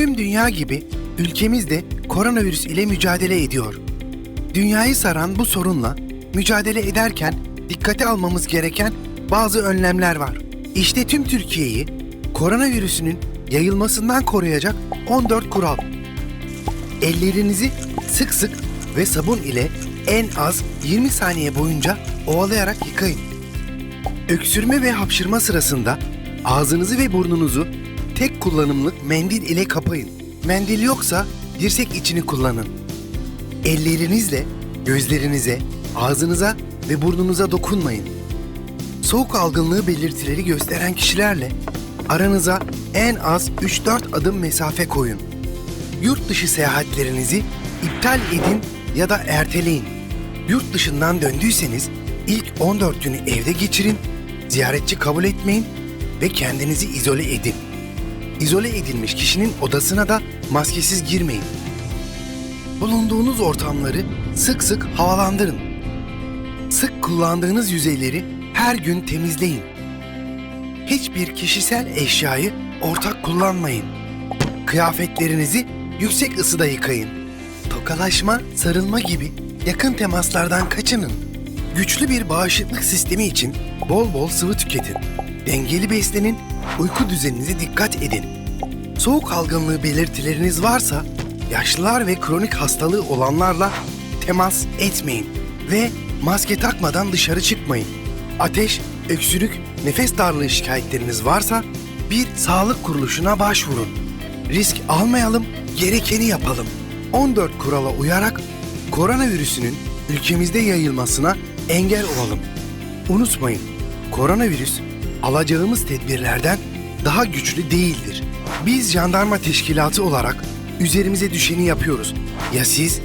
Tüm dünya gibi ülkemiz de koronavirüs ile mücadele ediyor. Dünyayı saran bu sorunla mücadele ederken dikkate almamız gereken bazı önlemler var. İşte tüm Türkiye'yi koronavirüsünün yayılmasından koruyacak 14 kural. Ellerinizi sık sık ve sabun ile en az 20 saniye boyunca ovalayarak yıkayın. Öksürme ve hapşırma sırasında ağzınızı ve burnunuzu tek kullanımlık mendil ile kapayın. Mendil yoksa dirsek içini kullanın. Ellerinizle gözlerinize, ağzınıza ve burnunuza dokunmayın. Soğuk algınlığı belirtileri gösteren kişilerle aranıza en az 3-4 adım mesafe koyun. Yurt dışı seyahatlerinizi iptal edin ya da erteleyin. Yurt dışından döndüyseniz ilk 14 günü evde geçirin, ziyaretçi kabul etmeyin ve kendinizi izole edin. İzole edilmiş kişinin odasına da maskesiz girmeyin. Bulunduğunuz ortamları sık sık havalandırın. Sık kullandığınız yüzeyleri her gün temizleyin. Hiçbir kişisel eşyayı ortak kullanmayın. Kıyafetlerinizi yüksek ısıda yıkayın. Tokalaşma, sarılma gibi yakın temaslardan kaçının. Güçlü bir bağışıklık sistemi için bol bol sıvı tüketin. Dengeli beslenin, uyku düzeninize dikkat edin. Soğuk algınlığı belirtileriniz varsa yaşlılar ve kronik hastalığı olanlarla temas etmeyin ve maske takmadan dışarı çıkmayın. Ateş, öksürük, nefes darlığı şikayetleriniz varsa bir sağlık kuruluşuna başvurun. Risk almayalım, gerekeni yapalım. 14 kurala uyarak koronavirüsünün ülkemizde yayılmasına engel olalım. Unutmayın, koronavirüs alacağımız tedbirlerden daha güçlü değildir. Biz jandarma teşkilatı olarak üzerimize düşeni yapıyoruz. Ya siz